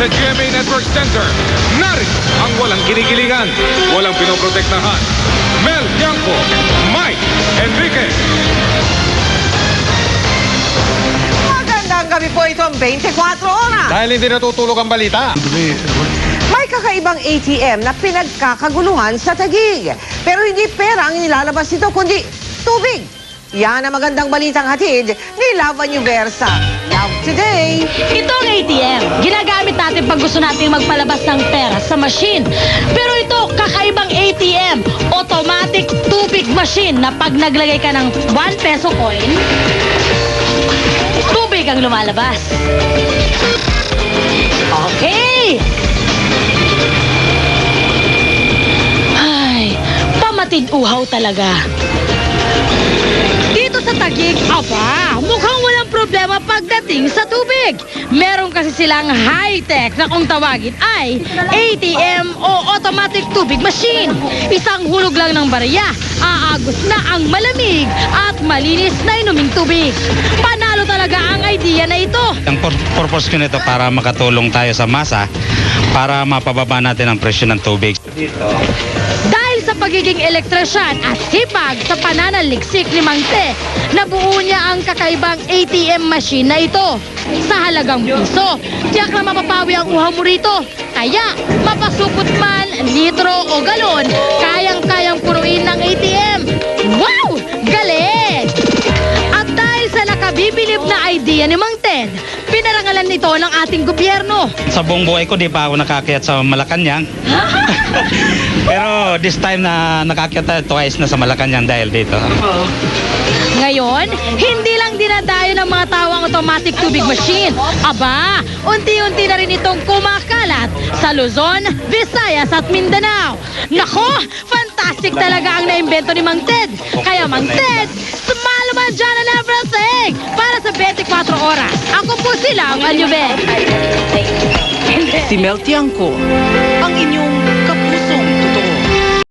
Sports Center. Narito ang walang kinikilingan, walang pinoprotektahan. Mel Bianco, Mike Enriquez. Magandang gabi po itong 24 oras. Dahil hindi natutulog ang balita. May kakaibang ATM na pinagkakaguluhan sa Tagig. Pero hindi pera ang nilalabas nito, kundi tubig. Yan ang magandang balitang hatid ni Lava Versa. Love Today! Ito ang ATM. Ginagamit natin pag gusto nating magpalabas ng pera sa machine. Pero ito, kakaibang ATM. Automatic tubig machine na pag naglagay ka ng 1 peso coin, tubig ang lumalabas. Okay! Ay, pamatid uhaw talaga. Dito sa Tagig, aba, pagdating sa tubig. Meron kasi silang high-tech na kung tawagin ay ATM o Automatic Tubig Machine. Isang hulog lang ng barya, aagos na ang malamig at malinis na inuming tubig. Panalo talaga ang idea na ito. Ang pur- purpose ko nito para makatulong tayo sa masa para mapababa natin ang presyo ng tubig. Dahil sa pagiging elektrisyan at sipag sa pananaliksik ni Mang Te, nabuo niya ang kakaibang ATM machine na ito. Sa halagang piso, tiyak na mapapawi ang uhaw mo rito. Kaya, mapasupot man, litro o galon, kayang-kayang sa nakabibilib na idea ni Mang Ted, pinarangalan nito ng ating gobyerno. Sa buong buhay ko, di pa ako nakakayat sa Malacanang. Pero this time na nakakita tayo twice na sa Malacanang dahil dito. Ngayon, hindi lang dinadayo ng mga tao ang automatic tubig machine. Aba, unti-unti na rin itong kumakalat sa Luzon, Visayas at Mindanao. Nako, fantastic talaga ang naimbento ni Mang Ted. Kaya Mang Ted, 24 oras. Ako po sila, ang Alyuben. Si Mel Tiangco, ang inyong kapusong